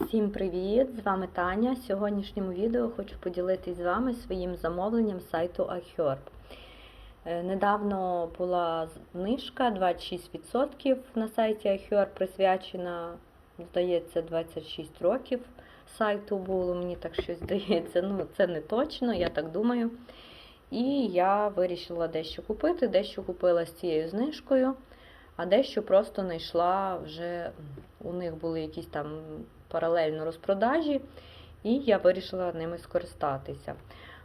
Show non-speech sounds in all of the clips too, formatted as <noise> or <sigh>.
Всім привіт! З вами Таня. В сьогоднішньому відео хочу поділитися з вами своїм замовленням сайту iHerb. Е, Недавно була знижка 26% на сайті iHerb, присвячена, здається, 26 років сайту було, мені так щось <laughs> здається. Ну, це не точно, я так думаю. І я вирішила дещо купити, дещо купила з цією знижкою, а дещо просто знайшла вже у них були якісь там паралельно розпродажі, і я вирішила ними скористатися.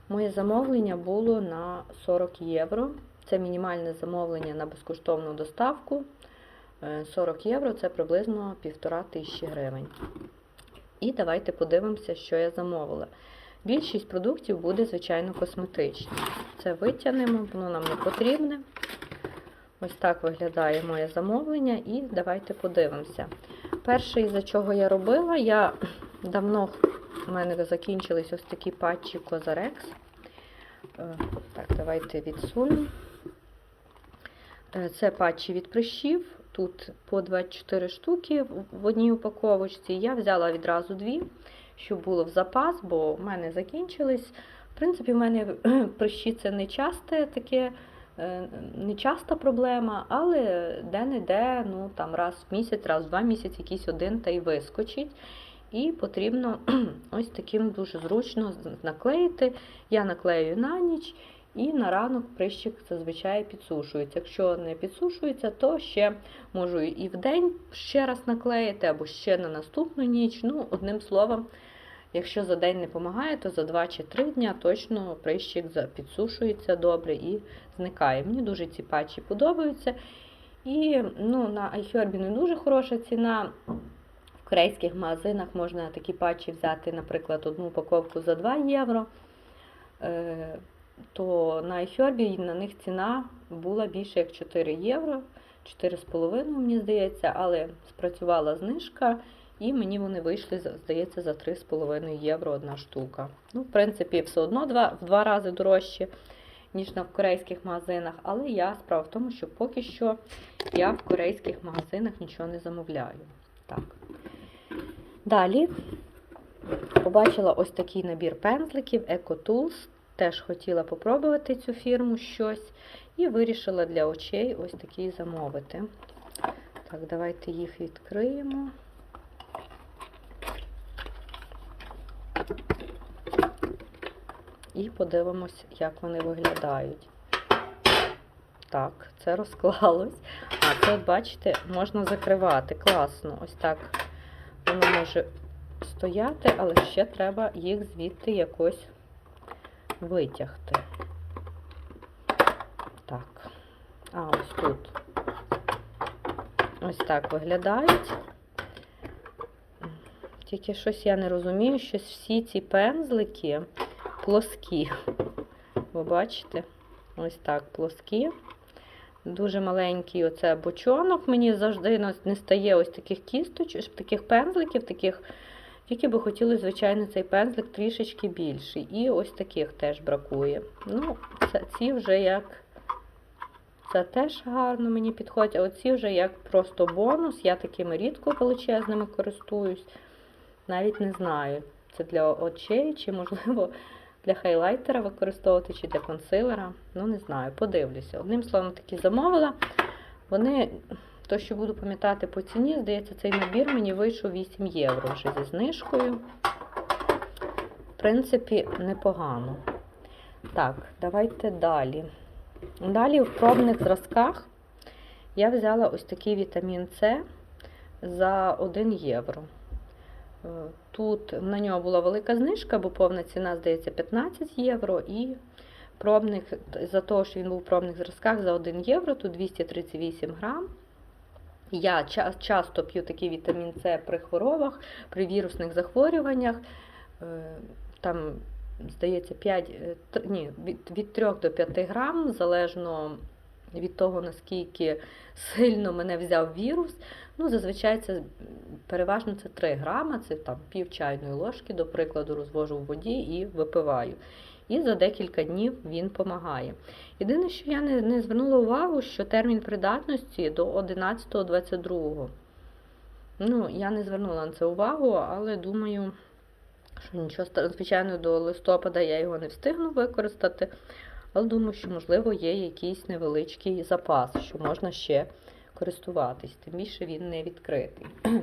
Моє замовлення було на 40 євро. Це мінімальне замовлення на безкоштовну доставку. Е, 40 євро це приблизно 1,5 тисячі гривень. І давайте подивимося, що я замовила. Більшість продуктів буде, звичайно, косметичні. Це витягнемо, воно нам не потрібне. Ось так виглядає моє замовлення, і давайте подивимося. Перше, із-за чого я робила, я давно у мене закінчились ось такі патчі Козарекс. Так, давайте відсунемо. Е, Це патчі від прищів. Тут по 24 штуки в одній упаковочці. Я взяла відразу дві, щоб було в запас, бо в мене закінчились. В принципі, в мене <clears throat> прищі це не часте таке. Не часта проблема, але де-не-де, ну там раз в місяць, раз в два місяці якийсь один та й вискочить. І потрібно <clears throat> ось таким дуже зручно наклеїти. Я наклею на ніч і на ранок прищик зазвичай підсушується. Якщо не підсушується, то ще можу і в день ще раз наклеїти, або ще на наступну ніч. Ну, одним словом. Якщо за день не допомагає, то за 2 чи 3 дня точно прищик підсушується добре і зникає. Мені дуже ці патчі подобаються. І ну, на iHerb не дуже хороша ціна. В корейських магазинах можна такі патчі взяти, наприклад, одну упаковку за 2 євро. Е, то на iHerb на них ціна була більше як 4 євро, 4,5, мені здається, але спрацювала знижка. І мені вони вийшли, здається, за 3,5 євро одна штука. Ну, в принципі, все одно два, в два рази дорожче, ніж на в корейських магазинах. Але я справа в тому, що поки що я в корейських магазинах нічого не замовляю. Так. Далі побачила ось такий набір пензликів EcoTools. Теж хотіла попробувати цю фірму щось. І вирішила для очей ось такий замовити. Так, давайте їх відкриємо. І подивимось, як вони виглядають. Так, це розклалось. А, це, бачите, можна закривати. Класно. Ось так воно може стояти, але ще треба їх звідти якось витягти. Так. А, ось тут. Ось так виглядають. Тільки щось я не розумію, що всі ці пензлики плоскі. Ви бачите? Ось так плоскі. Дуже маленький оце бочонок. Мені завжди не стає ось таких кісточок, таких пензликів, таких. Тільки би хотіли, звичайно, цей пензлик трішечки більший. І ось таких теж бракує. Ну, це, ці вже як. Це теж гарно мені підходить, а оці вже як просто бонус. Я такими рідко величезними користуюсь. Навіть не знаю, це для очей, чи, можливо, для хайлайтера використовувати, чи для консилера. Ну, не знаю, подивлюся. Одним словом, такі замовила. Вони, то, що буду пам'ятати по ціні, здається, цей набір мені вийшов 8 євро вже зі знижкою. В принципі, непогано. Так, давайте далі. Далі в пробних зразках я взяла ось такий вітамін С за 1 євро. Тут на нього була велика знижка, бо повна ціна, здається, 15 євро. І пробник, за те, що він був в пробних зразках за 1 євро, тут 238 грам. Я часто п'ю такий вітамін С при хворобах, при вірусних захворюваннях. Там, здається, 5, ні, від 3 до 5 грам, залежно від того, наскільки сильно мене взяв вірус. Ну, зазвичай це переважно це 3 грама, це там пів чайної ложки, до прикладу, розвожу в воді і випиваю. І за декілька днів він допомагає. Єдине, що я не, не звернула увагу, що термін придатності до 11.22. Ну, я не звернула на це увагу, але думаю, що нічого звичайно, до листопада я його не встигну використати. Але думаю, що, можливо, є якийсь невеличкий запас, що можна ще користуватись. Тим більше він не відкритий. <clears throat>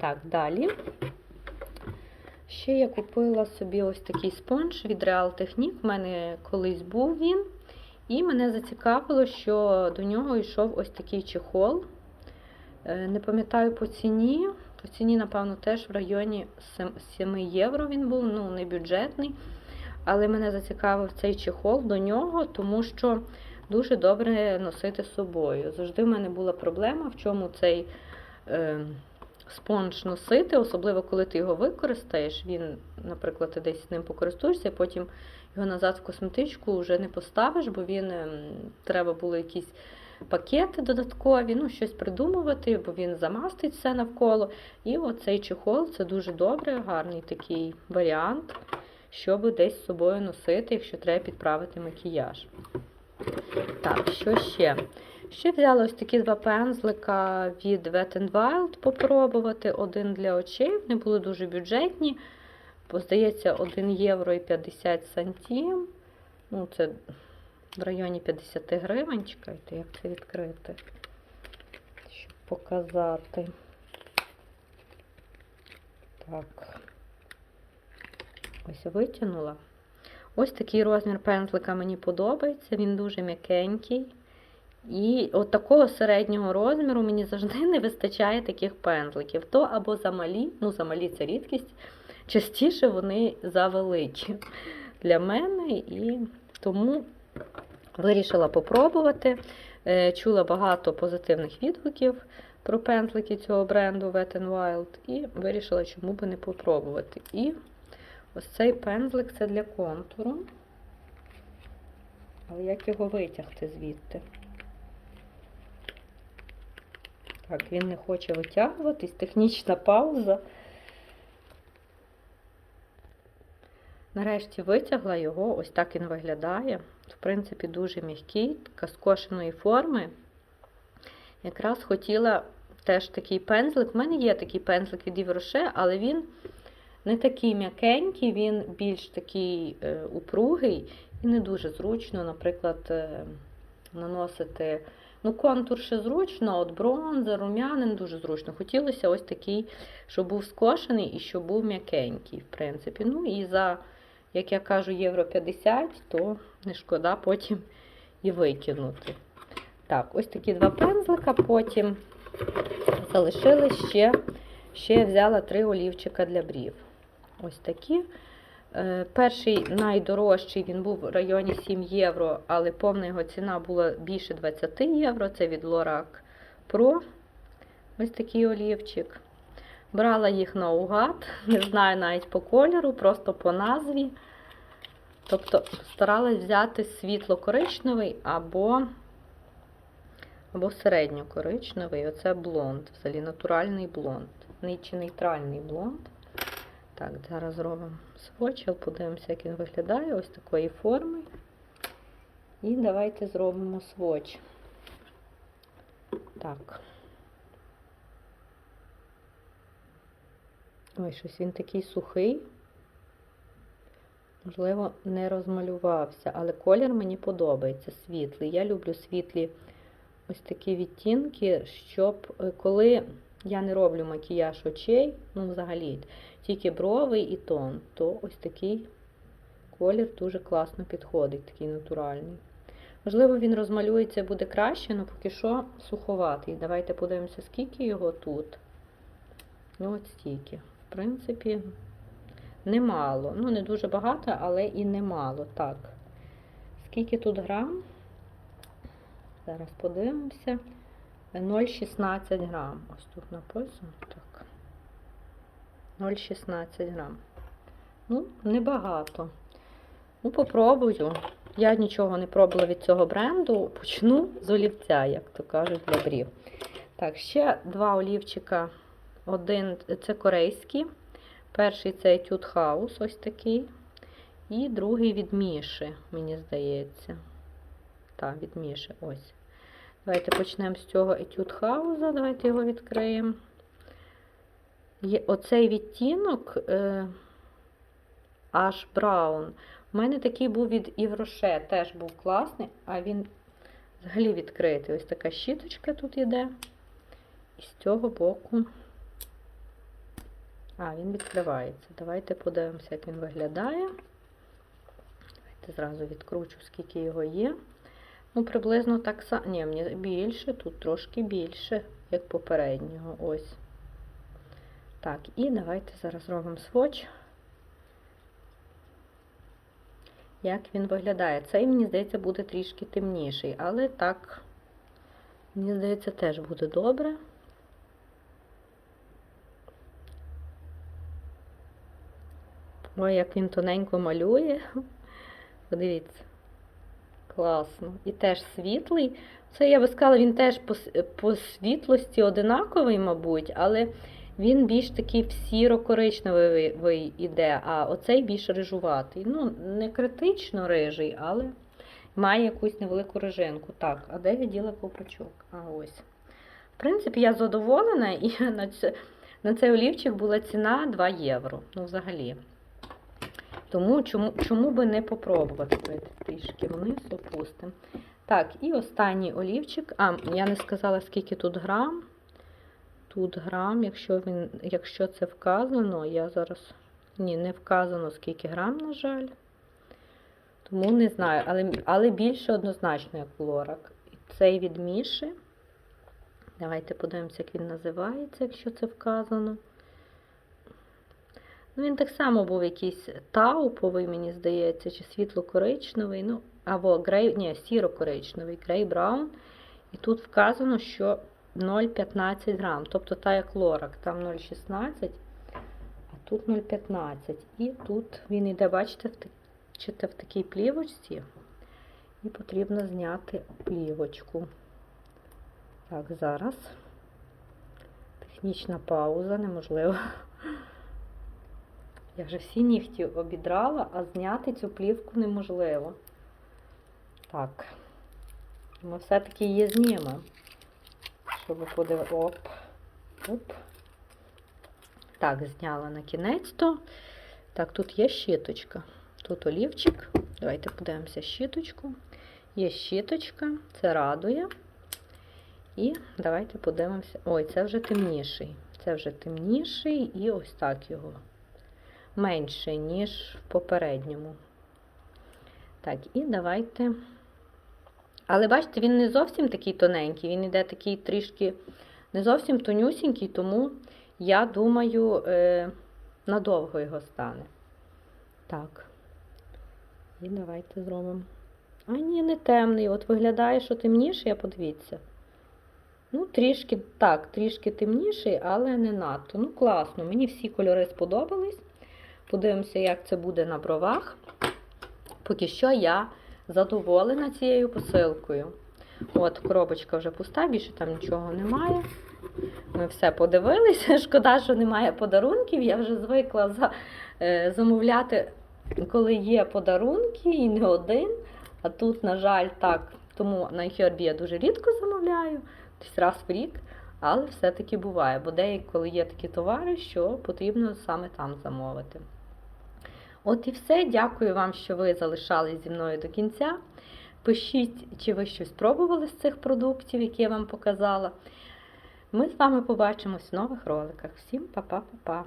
Так, далі. Ще я купила собі ось такий спонж від Real Technique. У мене колись був він. І мене зацікавило, що до нього йшов ось такий чехол. Е, Не пам'ятаю по ціні. По ціні, напевно, теж в районі 7 євро він був, ну, не бюджетний. Але мене зацікавив цей чехол до нього, тому що дуже добре носити з собою. Завжди в мене була проблема, в чому цей е, спонж носити, особливо коли ти його використаєш. Він, наприклад, ти десь ним покористуєшся, потім його назад в косметичку вже не поставиш, бо він ем, треба було якісь пакети додаткові, ну, щось придумувати, бо він замастить все навколо. І оцей чехол це дуже добре, гарний такий варіант, щоб десь з собою носити, якщо треба підправити макіяж. Так, що ще? Ще взяла ось такі два пензлика від Wet n Wild попробувати. Один для очей. Вони були дуже бюджетні. Здається, 1 євро і 50 сантім. Ну, це в районі 50 гривень. Чекайте, як це відкрити, щоб показати. Так. Ось витягнула. Ось такий розмір пензлика мені подобається. Він дуже м'якенький. І от такого середнього розміру мені завжди не вистачає таких пензликів. То або замалі, ну замалі це рідкість, частіше вони завеликі для мене, і тому вирішила попробувати. Е, Чула багато позитивних відгуків про пензлики цього бренду Wet n Wild і вирішила, чому би не попробувати. І ось цей пензлик це для контуру. Але як його витягти звідти? Так, він не хоче витягуватись, технічна пауза. Нарешті витягла його, ось так він виглядає. В принципі, дуже м'який, скошеної форми. Якраз хотіла теж такий пензлик. У мене є такий пензлик від Івроше, але він не такий м'якенький, він більш такий е, упругий і не дуже зручно, наприклад, е, наносити. Ну, контур ще зручно, от бронзер, рум'яни не дуже зручно. Хотілося ось такий, щоб був скошений і щоб був м'якенький, в принципі. Ну і за, як я кажу, євро 50, то не шкода потім і викинути. Так, ось такі два пензлика, потім залишили ще, ще взяла три олівчика для брів. Ось такі. Е, Перший найдорожчий він був в районі 7 євро, але повна його ціна була більше 20 євро. Це від Lorac Pro. Ось такий олівчик. Брала їх наугад, <laughs> не знаю навіть по кольору, просто по назві. Тобто старалась взяти світло-коричневий або, або середньо-коричневий. Оце блонд, взагалі натуральний блонд. Чи нейтральний блонд. Так, зараз зробимо свочел, подивимося, як він виглядає, ось такої форми. І давайте зробимо своч. Так. Ой, щось він такий сухий. Можливо, не розмалювався, але колір мені подобається світлий. Я люблю світлі ось такі відтінки, щоб е, коли я не роблю макіяж очей, ну взагалі, тільки брови і тон, то ось такий колір дуже класно підходить, такий натуральний. Можливо, він розмалюється буде краще, але поки що суховатий. Давайте подивимося, скільки його тут. Ну, от стільки. В принципі, немало. Ну, не дуже багато, але і немало. Так. Скільки тут грам? Зараз подивимося. 0,16 грам. Ось тут написано. Так. 0,16 грам. Ну, небагато. Ну, попробую. Я нічого не пробувала від цього бренду. Почну з олівця, як то кажуть, для брів. Так, ще два олівчика. Один це корейський. Перший це Etude House, ось такий. І другий від Міші, мені здається. Так, від Міші, ось. Давайте почнемо з цього Etude House. Давайте його відкриємо. Є оцей відтінок е, аж браун. У мене такий був від Івроше, теж був класний, а він взагалі відкритий. Ось така щіточка тут йде. І з цього боку. А, він відкривається. Давайте подивимося, як він виглядає. Давайте зразу відкручу, скільки його є. Ну, приблизно так само. Ні, мені більше, тут трошки більше, як попереднього. Ось. Так, і давайте зараз зробимо сводч. Як він виглядає? Цей, мені здається, буде трішки темніший, але так, мені здається, теж буде добре. Ой, як він тоненько малює. <laughs> Подивіться. Класно. І теж світлий. Це, я би сказала, він теж по, по світлості одинаковий, мабуть, але він більш такий в сіро-коричневий іде, а оцей більш рижуватий. Ну, не критично рижий, але має якусь невелику рижинку. Так, а де я діла ковпачок? А ось. В принципі, я задоволена, і <laughs> на, це, на цей олівчик була ціна 2 євро. Ну, взагалі. Тому чому, чому би не попробувати? Давайте трішки вниз опустимо. Так, і останній олівчик. А, я не сказала, скільки тут грам. Тут грам, якщо він, якщо це вказано, я зараз. Ні, не вказано, скільки грам, на жаль. Тому не знаю, але, але більше однозначно, як лорак. Цей від Міші. Давайте подивимося, як він називається, якщо це вказано. Ну, він так само був якийсь тауповий, мені здається, чи світло-коричневий, ну, або грей, ні, сіро-коричневий, грей браун. І тут вказано, що 0,15 грам. Тобто так як лорак, там 0,16, а тут 0,15. І тут він йде, бачите, в такій плівочці. І потрібно зняти плівочку. Так, зараз. Технічна пауза, неможливо. Я вже всі нігті обідрала, а зняти цю плівку неможливо. Так, ми все-таки її знімемо. Щоб подивитися. Оп. Оп. Так, зняла на кінець-то. Так, тут є щіточка. Тут олівчик. Давайте подивимося щіточку. Є щіточка, це радує. І давайте подивимося. Ой, це вже темніший. Це вже темніший і ось так його менше, ніж в попередньому. Так, і давайте. Але бачите, він не зовсім такий тоненький, він іде такий трішки не зовсім тонюсінький, тому я думаю, е, надовго його стане. Так. І давайте зробимо. А ні, не темний. От виглядає, що темніший, а подивіться. Ну, трішки, так, трішки темніший, але не надто. Ну, класно. Мені всі кольори сподобались. Подивимося, як це буде на бровах. Поки що я задоволена цією посилкою. От, коробочка вже пуста, більше там нічого немає. Ми все подивилися. <laughs> Шкода, що немає подарунків. Я вже звикла за, е, замовляти, коли є подарунки, і не один. А тут, на жаль, так. Тому на Хербі я дуже рідко замовляю, десь раз в рік. Але все-таки буває, бо деякі, є такі товари, що потрібно саме там замовити. От і все. Дякую вам, що ви залишались зі мною до кінця. Пишіть, чи ви щось пробували з цих продуктів, які я вам показала. Ми з вами побачимось в нових роликах. Всім па-па-па-па!